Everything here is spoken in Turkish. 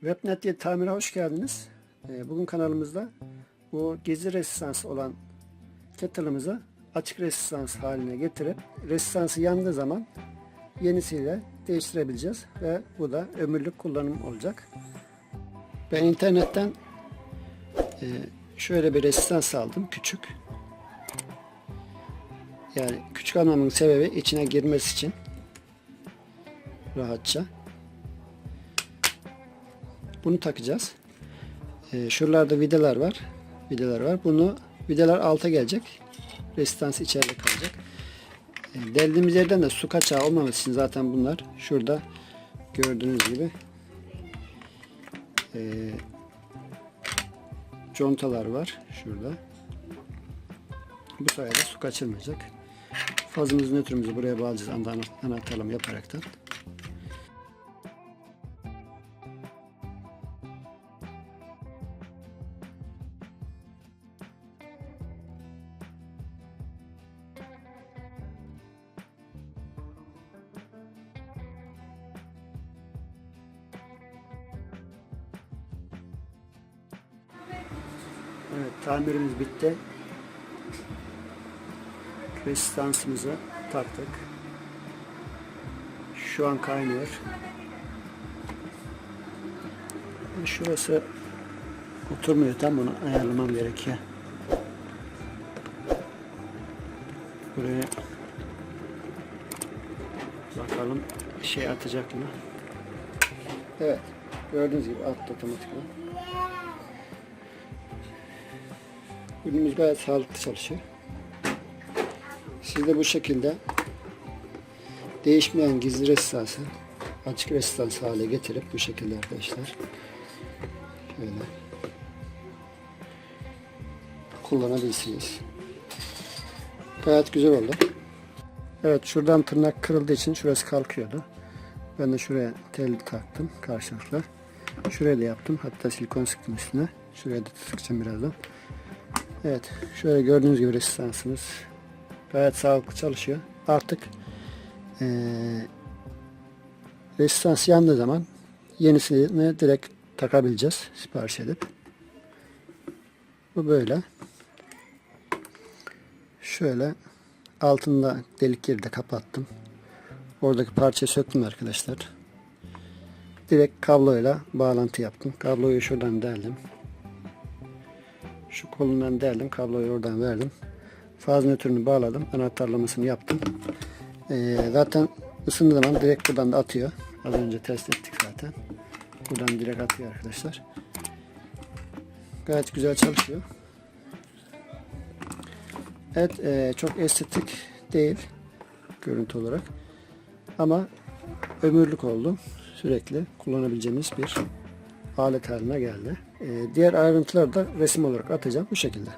Webnet diye tamire hoş geldiniz. Ee, Bugün kanalımızda bu gizli resistans olan kettle'ımızı açık resistans haline getirip resistansı yandığı zaman yenisiyle değiştirebileceğiz ve bu da ömürlük kullanım olacak. Ben internetten e, şöyle bir resistans aldım küçük. Yani küçük almamın sebebi içine girmesi için rahatça. Bunu takacağız. Ee, şuralarda vidalar var. Vidalar var. Bunu vidalar alta gelecek. Resistans içeride kalacak. Ee, deldiğimiz yerden de su kaçağı olmaması için zaten bunlar şurada gördüğünüz gibi ee, contalar var. Şurada. Bu sayede su kaçırmayacak. Fazımızı nötrümüzü buraya bağlayacağız ana- anahtarlama yaparaktan. Evet, tamirimiz bitti. Resistansımızı taktık. Şu an kaynıyor. Şurası oturmuyor tam bunu ayarlamam gerekiyor. Buraya bakalım şey atacak mı? Evet. Gördüğünüz gibi attı otomatikman. Ürünümüz gayet sağlıklı çalışıyor. Siz de bu şekilde değişmeyen gizli resistansı açık resistans hale getirip bu şekilde arkadaşlar şöyle kullanabilirsiniz. Gayet güzel oldu. Evet şuradan tırnak kırıldığı için şurası kalkıyordu. Ben de şuraya tel taktım karşılıklı. Şuraya da yaptım. Hatta silikon sıktım üstüne. Şuraya da sıkacağım birazdan. Evet, şöyle gördüğünüz gibi resistansımız gayet sağlıklı çalışıyor. Artık eee resistans yandığı zaman yenisini direkt takabileceğiz sipariş edip. Bu böyle. Şöyle altında delik yeri de kapattım. Oradaki parçayı söktüm arkadaşlar. Direkt kabloyla bağlantı yaptım. Kabloyu şuradan deldim. Şu kolundan deldim. Kabloyu oradan verdim. Faz nötrünü bağladım. Anahtarlamasını yaptım. Ee, zaten ısındığı zaman direkt buradan da atıyor. Az önce test ettik zaten. Buradan direkt atıyor arkadaşlar. Gayet güzel çalışıyor. Evet e, çok estetik değil görüntü olarak. Ama ömürlük oldu. Sürekli kullanabileceğimiz bir alet haline geldi. Ee, diğer ayrıntıları da resim olarak atacağım bu şekilde.